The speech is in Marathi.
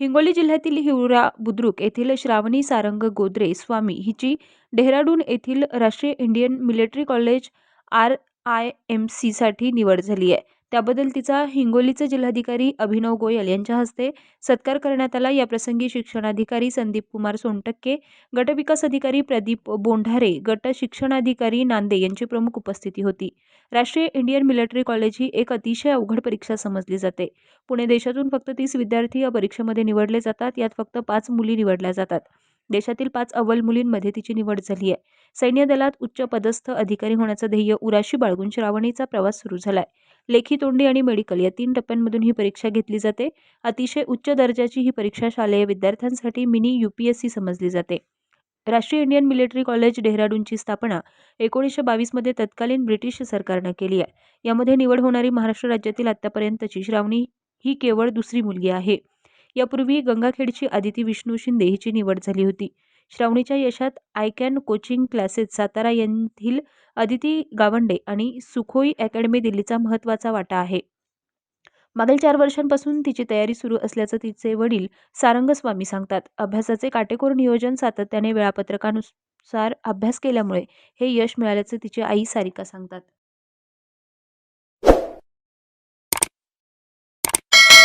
हिंगोली जिल्ह्यातील हिवरा बुद्रुक येथील श्रावणी सारंग गोद्रे स्वामी हिची डेहराडून येथील राष्ट्रीय Indian military college R I M सीसाठी निवड झाली आहे. त्याबद्दल तिचा हिंगोलीचे जिल्हाधिकारी अभिनव गोयल यांच्या हस्ते सत्कार करण्यात आला. याप्रसंगी शिक्षणाधिकारी संदीप कुमार सोनटक्के गटविकास अधिकारी प्रदीप बोंढारे गट शिक्षणाधिकारी नांदे यांची प्रमुख उपस्थिती होती. राष्ट्रीय इंडियन मिलिटरी कॉलेज ही एक अतिशय अवघड परीक्षा समजली जाते. पुणे देशातून फक्त तीस विद्यार्थी या परीक्षेमध्ये निवडले जातात. यात फक्त पाच मुली निवडल्या जातात. देशातील पाच अव्वल मुलींमध्ये तिची निवड झाली आहे. सैन्य दलात उच्च पदस्थ अधिकारी होण्याचं ध्येय उराशी बाळगून श्रावणीचा प्रवास सुरू झालाय. लेखी तोंडी आणि मेडिकल या तीन टप्प्यांमधून ही परीक्षा घेतली जाते. अतिशय उच्च दर्जाची ही परीक्षा शालेय विद्यार्थ्यांसाठी mini U P S C समजली जाते. राष्ट्रीय इंडियन मिलिटरी कॉलेज डेहराडूनची स्थापना एकोणीसशे बावीसमध्ये तत्कालीन ब्रिटिश सरकारनं केली आहे. यामध्ये निवड होणारी महाराष्ट्र राज्यातील आत्तापर्यंतची श्रावणी ही केवळ दुसरी मुलगी आहे. यापूर्वी गंगाखेडची आदिती विष्णू शिंदे हिची निवड झाली होती. श्रावणीच्या यशात I can coaching classes Satara येथील अदिती गावंडे आणि सुखोई अकॅडमी दिल्लीचा महत्त्वाचा वाटा आहे. मागील चार वर्षांपासून तिची तयारी सुरू असल्याचं तिचे वडील सारंगस्वामी सांगतात. अभ्यासाचे काटेकोर नियोजन सातत्याने वेळापत्रकानुसार अभ्यास केल्यामुळे हे यश मिळाल्याचं तिची आई सारिका सांगतात.